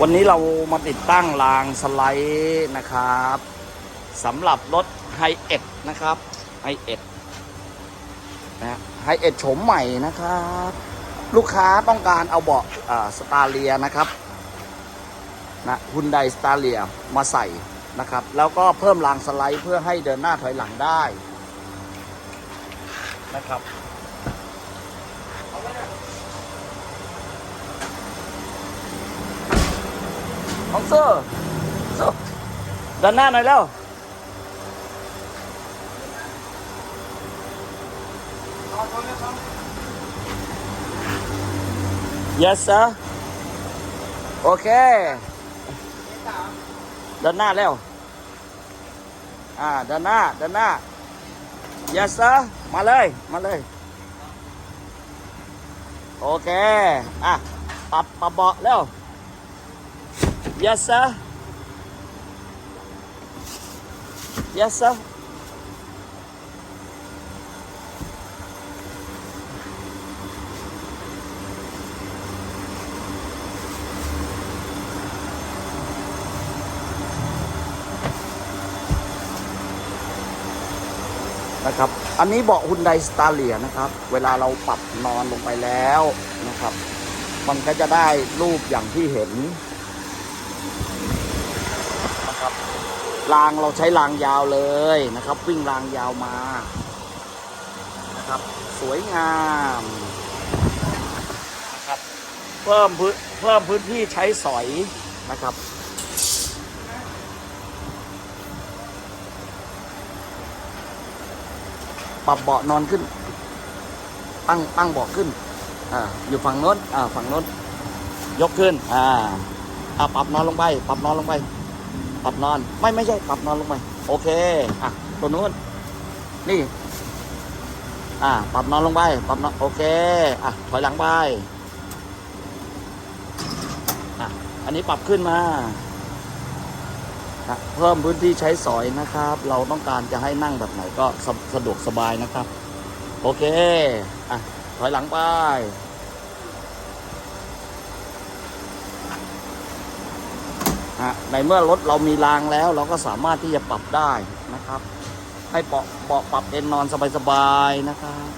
วันนี้เรามาติดตั้งรางสไลด์นะครับสำหรับรถไฮเอ็ดนะครับไฮเอ็ดนะไฮเอ็ดโฉมใหม่นะครับ ลูกค้าต้องการเอาเบาะสตาเลียนะครับนะฮุนไดสตาเลียมาใส่นะครับ แล้วก็เพิ่มรางสไลด์เพื่อให้เดินหน้าถอยหลังได้นะครับ ของเซอร์เซอร์ด้านหน้าหน่อยแล้ว yes sir โอเคด้านหน้าแล้วอ่าด้านหน้าด้านหน้า yes sir มาเลยมาเลยโอเค อะ ปรับปรับเบาะแล้ว Yes, sir. Yes, sir. นะครับ อันนี้เบาะฮุนไดสตาเลียนะครับ เวลาเราปรับนอนลงไปแล้วนะครับ มันก็จะได้รูปอย่างที่เห็น นะครับ รางเราใช้รางยาวเลยนะครับ วิ่งรางยาวมานะครับ สวยงามนะครับเพิ่มพื้นเพิ่มพื้นที่ใช้สอยนะครับปรับเบาะนอนขึ้น ตั้งตั้งเบาะขึ้น อ่า อยู่ฝั่งโน้น อ่า ฝั่งโน้น ยกขึ้น อ่า อ่า ปรับนอนลงไป ปรับนอนลงไป ปรับนอนไม่ไม่ใช่ปรับนอนลงไปโอเคอะตัวนู้นนี่ อ่า ปรับนอนลงไปปรับนอนโอเคอะถอยหลังไปอะอันนี้ปรับขึ้นมาเพิ่มพื้นที่ใช้สอยนะครับ เราต้องการจะให้นั่งแบบไหนก็สะดวกสบายนะครับ โอเคอะถอยหลังไปะในเมื่อรถเรามีรางแล้ว เราก็สามารถที่จะปรับได้นะครับ ให้เบาะเบาะปรับเอนนอนสบายๆนะครับ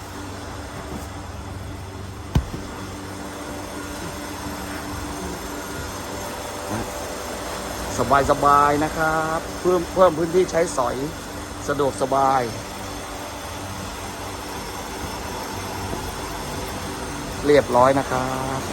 สบายๆนะครับ เพิ่มเพิ่มพื้นที่ใช้สอยสะดวกสบาย เรียบร้อยนะครับ